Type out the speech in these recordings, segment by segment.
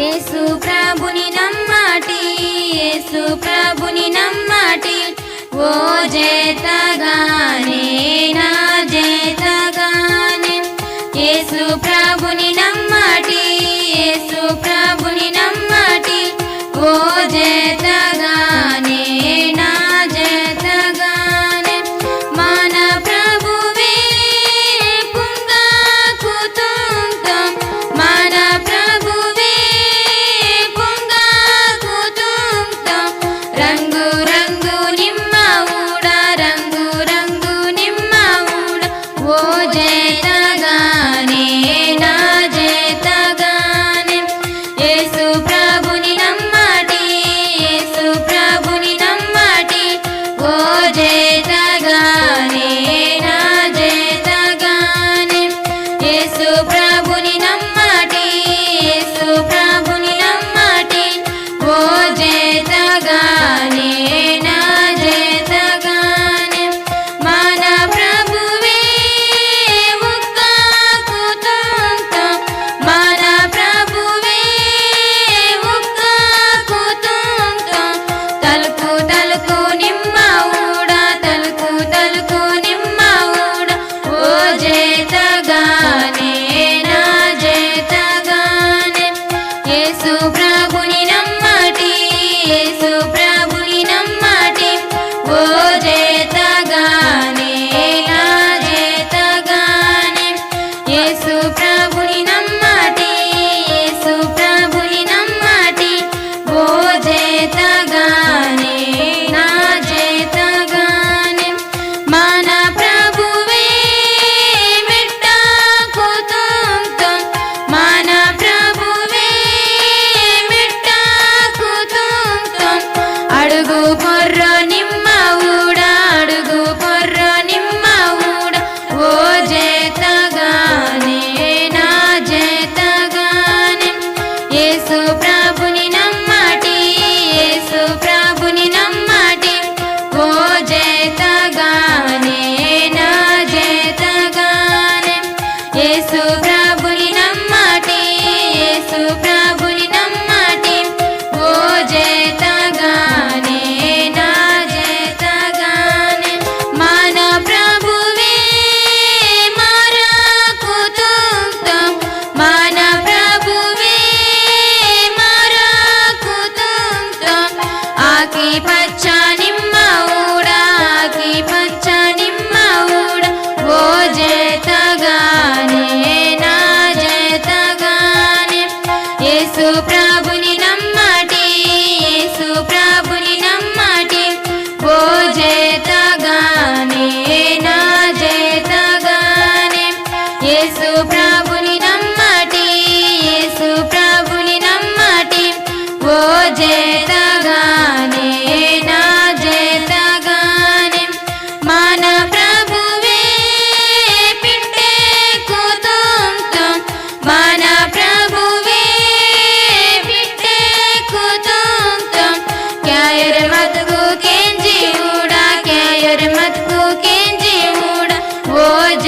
యేసు ప్రభుని నమ్మాటి యేసు ప్రభుని నమ్మాటి ఓ జయ to యేసు ప్రభుని నమ్మటే యేసు ప్రభుని నమ్మటే ఓ జేతగానే నా జేతగానే మన ప్రభువే మరకు తుంతం మన ప్రభువే మరకు పచ్చ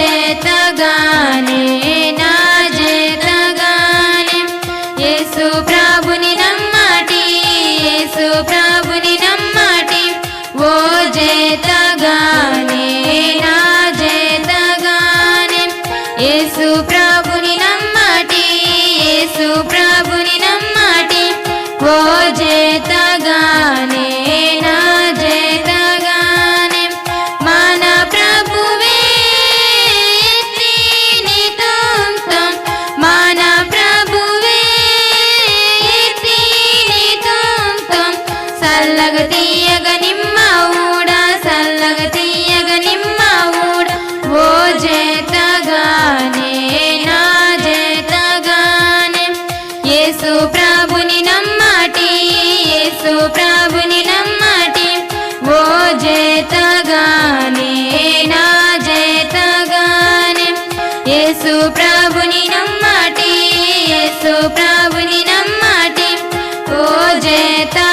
చేతగానే నా చేతగానే యేసు ప్రభుని నమ్మటి యేసు ప్రభుని నమ్మటి. ఓ చేతగానే నా చేతగానే యేసు ప్రభుని నమ్మటి యేసు വിനമ്മാട്ടി ഓ ജേതാ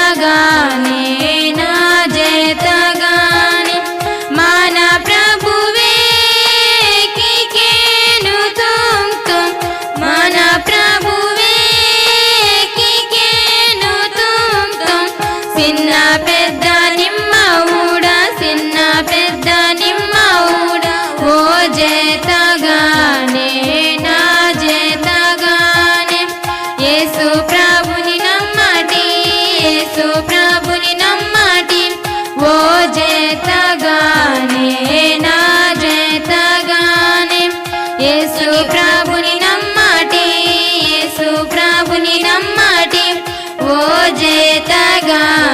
యేసు ప్రభుని నమ్మాటి ఓ జేతగానే నా జేతగానే. యేసు ప్రభుని నమ్మాటి యేసు ప్రభుని నమ్మాటి ఓ జేతగానే.